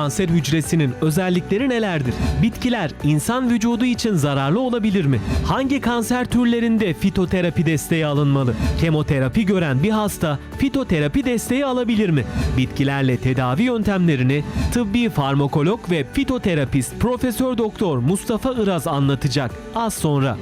Kanser hücresinin özellikleri nelerdir? Bitkiler insan vücudu için zararlı olabilir mi? Hangi kanser türlerinde fitoterapi desteği alınmalı? Kemoterapi gören bir hasta fitoterapi desteği alabilir mi? Bitkilerle tedavi yöntemlerini tıbbi farmakolog ve fitoterapist Profesör Doktor Mustafa Iraz anlatacak az sonra.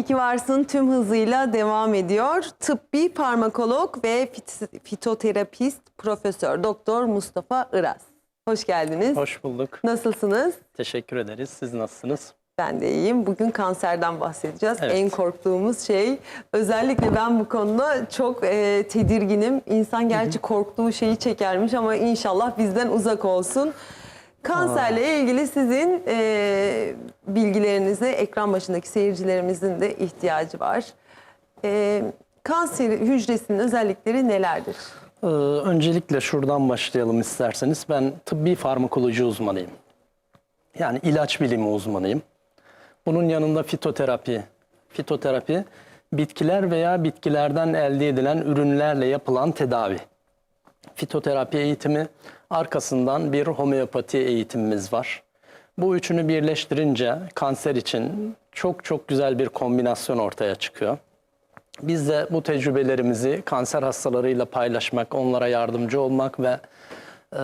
İyi ki varsın tüm hızıyla devam ediyor. Tıbbi farmakolog ve fit- fitoterapist Profesör Doktor Mustafa Iraz. Hoş geldiniz. Hoş bulduk. Nasılsınız? Teşekkür ederiz. Siz nasılsınız? Ben de iyiyim. Bugün kanserden bahsedeceğiz. Evet. En korktuğumuz şey. Özellikle ben bu konuda çok e, tedirginim. İnsan gerçi korktuğu şeyi çekermiş ama inşallah bizden uzak olsun. Kanserle ilgili sizin e, bilgilerinize ekran başındaki seyircilerimizin de ihtiyacı var. E, kanser hücresinin özellikleri nelerdir? Ee, öncelikle şuradan başlayalım isterseniz. Ben tıbbi farmakoloji uzmanıyım. Yani ilaç bilimi uzmanıyım. Bunun yanında fitoterapi. Fitoterapi bitkiler veya bitkilerden elde edilen ürünlerle yapılan tedavi. Fitoterapi eğitimi arkasından bir homeopati eğitimimiz var. Bu üçünü birleştirince kanser için çok çok güzel bir kombinasyon ortaya çıkıyor. Biz de bu tecrübelerimizi kanser hastalarıyla paylaşmak, onlara yardımcı olmak ve e,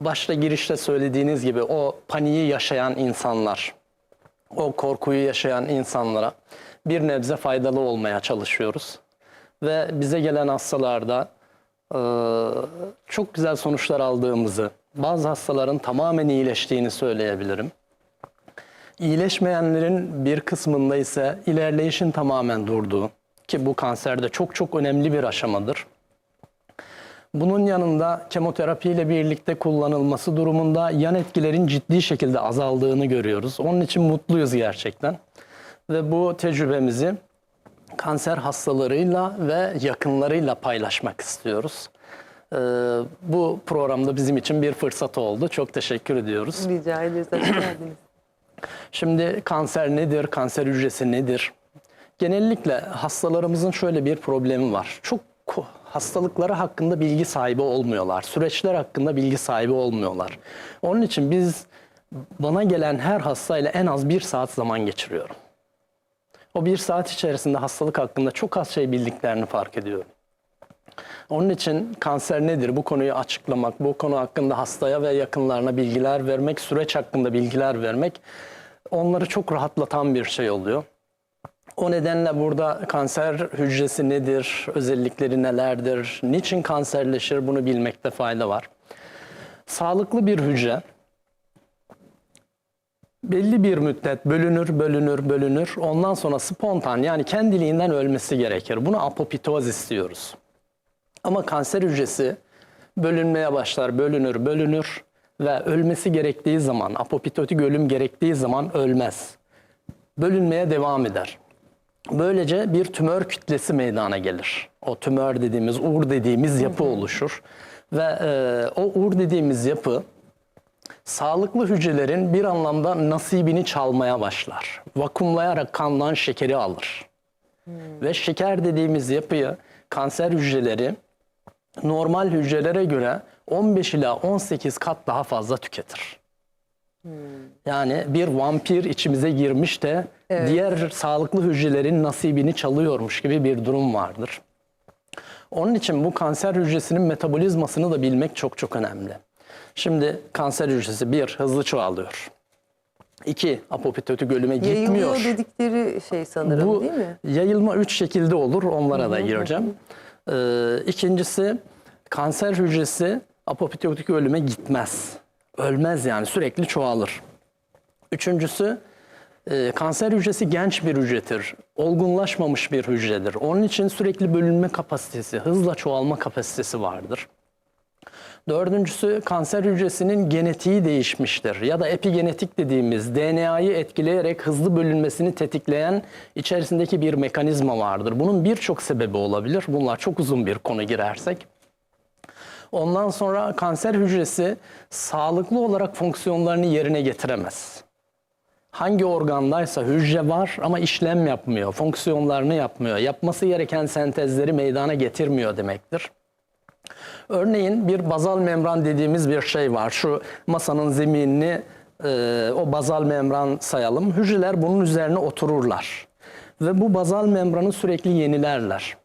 başta girişte söylediğiniz gibi o paniği yaşayan insanlar, o korkuyu yaşayan insanlara bir nebze faydalı olmaya çalışıyoruz. Ve bize gelen hastalarda çok güzel sonuçlar aldığımızı, bazı hastaların tamamen iyileştiğini söyleyebilirim. İyileşmeyenlerin bir kısmında ise ilerleyişin tamamen durduğu ki bu kanserde çok çok önemli bir aşamadır. Bunun yanında kemoterapi ile birlikte kullanılması durumunda yan etkilerin ciddi şekilde azaldığını görüyoruz. Onun için mutluyuz gerçekten. Ve bu tecrübemizi kanser hastalarıyla ve yakınlarıyla paylaşmak istiyoruz. Ee, bu programda bizim için bir fırsat oldu. Çok teşekkür ediyoruz. Rica ederiz. Şimdi kanser nedir? Kanser hücresi nedir? Genellikle hastalarımızın şöyle bir problemi var. Çok hastalıkları hakkında bilgi sahibi olmuyorlar. Süreçler hakkında bilgi sahibi olmuyorlar. Onun için biz bana gelen her hastayla en az bir saat zaman geçiriyorum. O bir saat içerisinde hastalık hakkında çok az şey bildiklerini fark ediyorum. Onun için kanser nedir? Bu konuyu açıklamak, bu konu hakkında hastaya ve yakınlarına bilgiler vermek, süreç hakkında bilgiler vermek onları çok rahatlatan bir şey oluyor. O nedenle burada kanser hücresi nedir, özellikleri nelerdir, niçin kanserleşir bunu bilmekte fayda var. Sağlıklı bir hücre belli bir müddet bölünür, bölünür, bölünür. Ondan sonra spontan yani kendiliğinden ölmesi gerekir. Buna apoptozis diyoruz. Ama kanser hücresi bölünmeye başlar, bölünür, bölünür ve ölmesi gerektiği zaman, apoptotik ölüm gerektiği zaman ölmez. Bölünmeye devam eder. Böylece bir tümör kütlesi meydana gelir. O tümör dediğimiz, ur dediğimiz yapı oluşur. Ve e, o ur dediğimiz yapı sağlıklı hücrelerin bir anlamda nasibini çalmaya başlar. Vakumlayarak kandan şekeri alır. Ve şeker dediğimiz yapıyı kanser hücreleri normal hücrelere göre 15 ila 18 kat daha fazla tüketir. Yani bir vampir içimize girmiş de diğer sağlıklı hücrelerin nasibini çalıyormuş gibi bir durum vardır. Onun için bu kanser hücresinin metabolizmasını da bilmek çok çok önemli. Şimdi kanser hücresi bir hızlı çoğalıyor. İki apoptotik ölüme gitmiyor. Yayılıyor dedikleri şey sanırım Bu değil mi? yayılma üç şekilde olur. Onlara da gireceğim. Ee, ikincisi kanser hücresi apoptotik ölüme gitmez. Ölmez yani sürekli çoğalır. Üçüncüsü e, kanser hücresi genç bir hücredir. Olgunlaşmamış bir hücredir. Onun için sürekli bölünme kapasitesi, hızla çoğalma kapasitesi vardır. Dördüncüsü kanser hücresinin genetiği değişmiştir ya da epigenetik dediğimiz DNA'yı etkileyerek hızlı bölünmesini tetikleyen içerisindeki bir mekanizma vardır. Bunun birçok sebebi olabilir. Bunlar çok uzun bir konu girersek. Ondan sonra kanser hücresi sağlıklı olarak fonksiyonlarını yerine getiremez. Hangi organdaysa hücre var ama işlem yapmıyor, fonksiyonlarını yapmıyor, yapması gereken sentezleri meydana getirmiyor demektir. Örneğin bir bazal membran dediğimiz bir şey var. Şu masanın zeminini e, o bazal membran sayalım. Hücreler bunun üzerine otururlar. Ve bu bazal membranı sürekli yenilerler.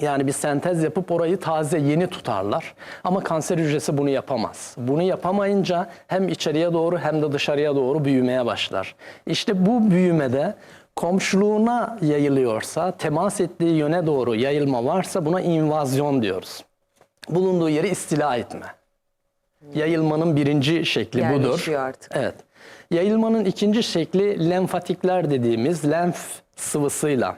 Yani bir sentez yapıp orayı taze yeni tutarlar. Ama kanser hücresi bunu yapamaz. Bunu yapamayınca hem içeriye doğru hem de dışarıya doğru büyümeye başlar. İşte bu büyümede komşuluğuna yayılıyorsa, temas ettiği yöne doğru yayılma varsa buna invazyon diyoruz. Bulunduğu yeri istila etme. Yayılmanın birinci şekli budur. Yerleşiyor artık. Evet. Yayılmanın ikinci şekli lenfatikler dediğimiz lenf sıvısıyla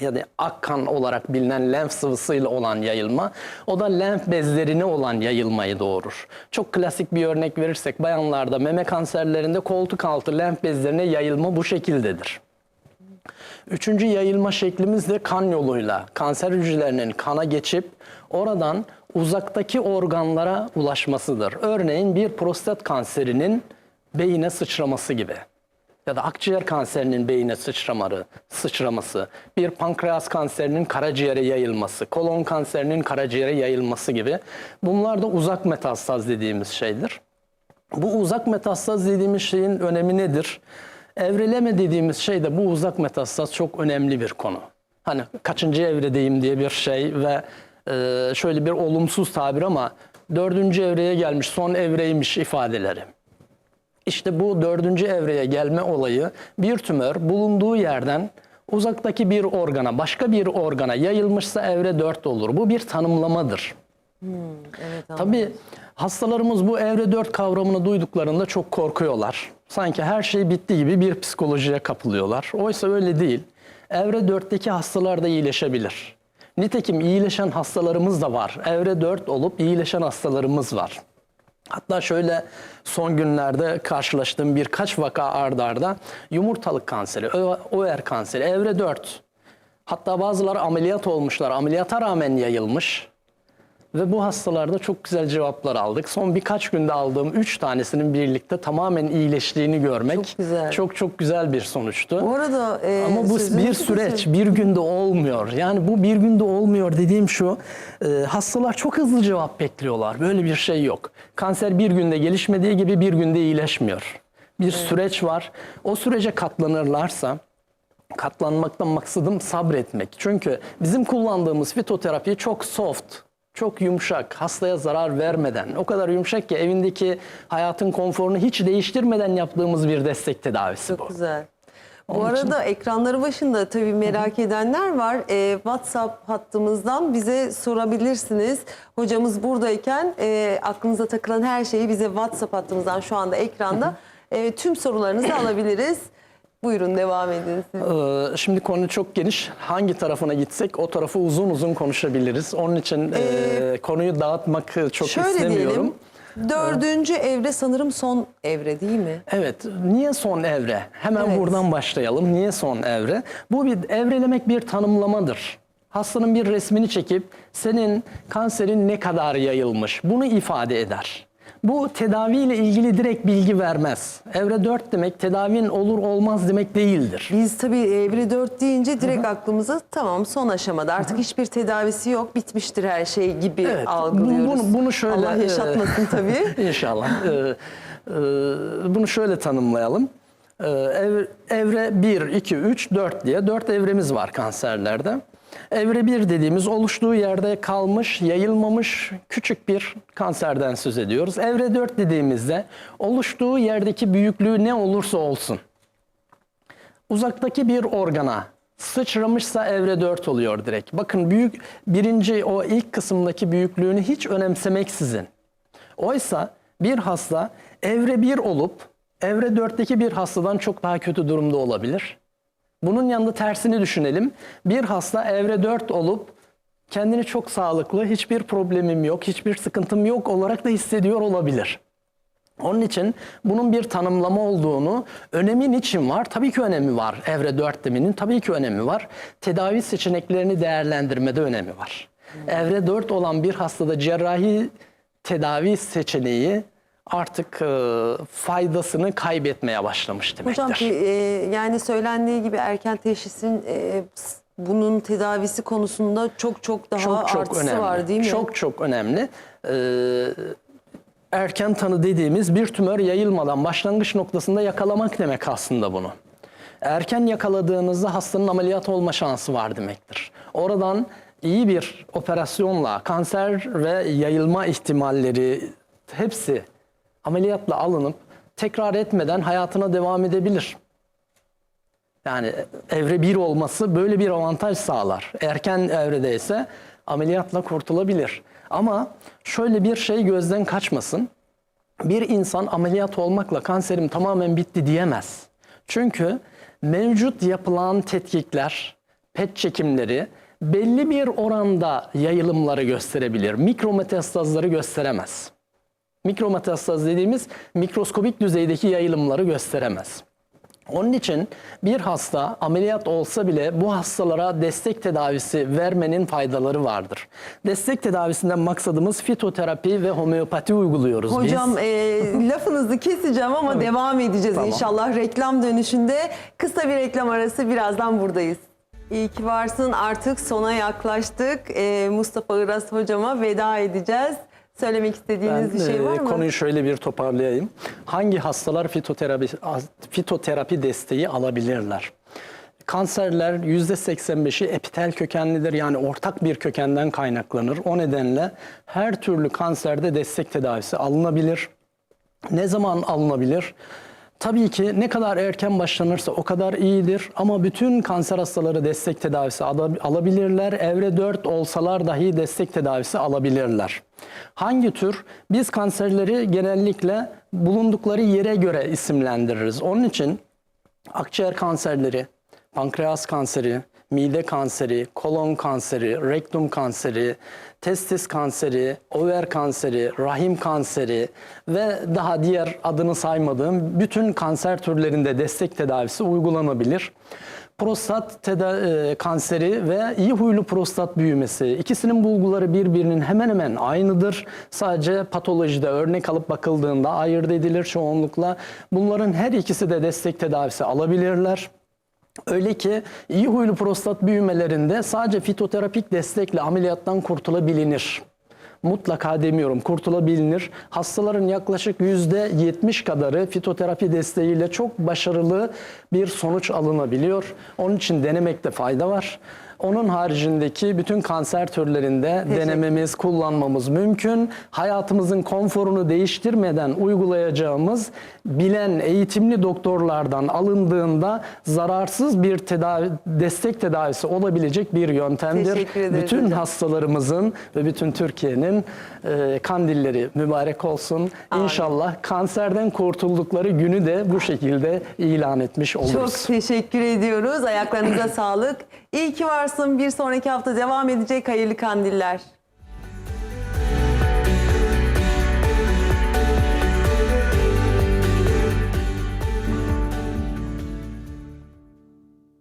ya da akkan olarak bilinen lenf sıvısıyla olan yayılma. O da lenf bezlerine olan yayılmayı doğurur. Çok klasik bir örnek verirsek bayanlarda meme kanserlerinde koltuk altı lenf bezlerine yayılma bu şekildedir. Üçüncü yayılma şeklimiz de kan yoluyla kanser hücrelerinin kana geçip oradan uzaktaki organlara ulaşmasıdır. Örneğin bir prostat kanserinin beyine sıçraması gibi ya da akciğer kanserinin beyine sıçramaları, sıçraması, bir pankreas kanserinin karaciğere yayılması, kolon kanserinin karaciğere yayılması gibi bunlar da uzak metastaz dediğimiz şeydir. Bu uzak metastaz dediğimiz şeyin önemi nedir? Evreleme dediğimiz şey de bu uzak metastaz çok önemli bir konu. Hani kaçıncı evredeyim diye bir şey ve e, şöyle bir olumsuz tabir ama dördüncü evreye gelmiş son evreymiş ifadeleri. İşte bu dördüncü evreye gelme olayı bir tümör bulunduğu yerden uzaktaki bir organa, başka bir organa yayılmışsa evre 4 olur. Bu bir tanımlamadır. Evet, Tabii hastalarımız bu evre 4 kavramını duyduklarında çok korkuyorlar. Sanki her şey bitti gibi bir psikolojiye kapılıyorlar. Oysa öyle değil. Evre 4'teki hastalar da iyileşebilir. Nitekim iyileşen hastalarımız da var. Evre 4 olup iyileşen hastalarımız var. Hatta şöyle son günlerde karşılaştığım birkaç vaka ardarda arda yumurtalık kanseri, over kanseri, evre 4. Hatta bazıları ameliyat olmuşlar, ameliyata rağmen yayılmış. Ve bu hastalarda çok güzel cevaplar aldık. Son birkaç günde aldığım 3 tanesinin birlikte tamamen iyileştiğini görmek Çok güzel. çok çok güzel bir sonuçtu. Bu arada e, Ama bu bir süreç, bir günde olmuyor. Yani bu bir günde olmuyor dediğim şu, e, hastalar çok hızlı cevap bekliyorlar. Böyle bir şey yok. Kanser bir günde gelişmediği gibi bir günde iyileşmiyor. Bir süreç var. O sürece katlanırlarsa, katlanmaktan maksadım sabretmek. Çünkü bizim kullandığımız fitoterapi çok soft, çok yumuşak, hastaya zarar vermeden, o kadar yumuşak ki evindeki hayatın konforunu hiç değiştirmeden yaptığımız bir destek tedavisi bu. Çok güzel. Bu arada ekranları başında tabii merak edenler var. Ee, WhatsApp hattımızdan bize sorabilirsiniz. Hocamız buradayken e, aklınıza takılan her şeyi bize WhatsApp hattımızdan şu anda ekranda e, tüm sorularınızı alabiliriz. Buyurun devam edin siz. Ee, Şimdi konu çok geniş. Hangi tarafına gitsek o tarafı uzun uzun konuşabiliriz. Onun için e, konuyu dağıtmak çok Şöyle istemiyorum. diyelim. Dördüncü evre sanırım son evre değil mi? Evet, niye son evre? Hemen Evet. buradan başlayalım. Niye son evre? Bu bir evrelemek bir tanımlamadır. Hastanın bir resmini çekip senin kanserin ne kadar yayılmış bunu ifade eder. Bu tedaviyle ilgili direkt bilgi vermez. Evre 4 demek tedavinin olur olmaz demek değildir. Biz tabii evre 4 deyince direkt aklımıza tamam son aşamada artık hiçbir tedavisi yok bitmiştir her şey gibi Evet, algılıyoruz. bunu- bunu şöyle, Allah yaşatmasın tabii. İnşallah. Ee, e, bunu şöyle tanımlayalım. Ee, ev- evre 1, 2, 3, 4 diye 4 evremiz var kanserlerde. Evre 1 dediğimiz oluştuğu yerde kalmış, yayılmamış küçük bir kanserden söz ediyoruz. Evre 4 dediğimizde oluştuğu yerdeki büyüklüğü ne olursa olsun uzaktaki bir organa sıçramışsa evre 4 oluyor direkt. Bakın büyük birinci o ilk kısımdaki büyüklüğünü hiç önemsemeksizin. Oysa bir hasta evre 1 olup evre 4'teki bir hastadan çok daha kötü durumda olabilir. Bunun yanında tersini düşünelim. Bir hasta evre 4 olup kendini çok sağlıklı, hiçbir problemim yok, hiçbir sıkıntım yok olarak da hissediyor olabilir. Onun için bunun bir tanımlama olduğunu, önemi niçin var? Tabii ki önemi var. Evre 4 deminin tabii ki önemi var. Tedavi seçeneklerini değerlendirmede önemi var. Evre 4 olan bir hastada cerrahi tedavi seçeneği artık e, faydasını kaybetmeye başlamış demektir. Hocam e, yani söylendiği gibi erken teşhisin e, bunun tedavisi konusunda çok çok daha çok çok artısı önemli. var değil mi? Çok çok önemli. Ee, erken tanı dediğimiz bir tümör yayılmadan başlangıç noktasında yakalamak demek aslında bunu. Erken yakaladığınızda hastanın ameliyat olma şansı var demektir. Oradan iyi bir operasyonla kanser ve yayılma ihtimalleri hepsi ameliyatla alınıp tekrar etmeden hayatına devam edebilir. Yani evre 1 olması böyle bir avantaj sağlar. Erken evrede ise ameliyatla kurtulabilir. Ama şöyle bir şey gözden kaçmasın. Bir insan ameliyat olmakla kanserim tamamen bitti diyemez. Çünkü mevcut yapılan tetkikler, PET çekimleri belli bir oranda yayılımları gösterebilir. Mikrometastazları gösteremez. Mikrometastaz dediğimiz mikroskobik düzeydeki yayılımları gösteremez. Onun için bir hasta ameliyat olsa bile bu hastalara destek tedavisi vermenin faydaları vardır. Destek tedavisinden maksadımız fitoterapi ve homeopati uyguluyoruz biz. Hocam e, lafınızı keseceğim ama devam edeceğiz Tamam. inşallah reklam dönüşünde. Kısa bir reklam arası birazdan buradayız. İyi ki varsın artık sona yaklaştık. E, Mustafa Iras hocama veda edeceğiz. Söylemek istediğiniz bir şey e, var mı? Konuyu şöyle bir toparlayayım. Hangi hastalar fitoterapi, fitoterapi desteği alabilirler? Kanserler %85'i epitel kökenlidir yani ortak bir kökenden kaynaklanır. O nedenle her türlü kanserde destek tedavisi alınabilir. Ne zaman alınabilir? Tabii ki ne kadar erken başlanırsa o kadar iyidir ama bütün kanser hastaları destek tedavisi ala- alabilirler. Evre 4 olsalar dahi destek tedavisi alabilirler. Hangi tür? Biz kanserleri genellikle bulundukları yere göre isimlendiririz. Onun için akciğer kanserleri, pankreas kanseri, mide kanseri, kolon kanseri, rektum kanseri, testis kanseri, over kanseri, rahim kanseri ve daha diğer adını saymadığım bütün kanser türlerinde destek tedavisi uygulanabilir. Prostat teda- e, kanseri ve iyi huylu prostat büyümesi ikisinin bulguları birbirinin hemen hemen aynıdır. Sadece patolojide örnek alıp bakıldığında ayırt edilir çoğunlukla. Bunların her ikisi de destek tedavisi alabilirler. Öyle ki iyi huylu prostat büyümelerinde sadece fitoterapik destekle ameliyattan kurtulabilinir. Mutlaka demiyorum kurtulabilir. Hastaların yaklaşık %70 kadarı fitoterapi desteğiyle çok başarılı bir sonuç alınabiliyor. Onun için denemekte fayda var. Onun haricindeki bütün kanser türlerinde denememiz, kullanmamız mümkün. Hayatımızın konforunu değiştirmeden uygulayacağımız bilen eğitimli doktorlardan alındığında zararsız bir tedavi, destek tedavisi olabilecek bir yöntemdir. Teşekkür ederiz Bütün hocam. hastalarımızın ve bütün Türkiye'nin e, kandilleri mübarek olsun. İnşallah kanserden kurtuldukları günü de bu şekilde ilan etmiş oluruz. Çok teşekkür ediyoruz. Ayaklarınıza sağlık. İyi ki varsın. Bir sonraki hafta devam edecek. Hayırlı kandiller.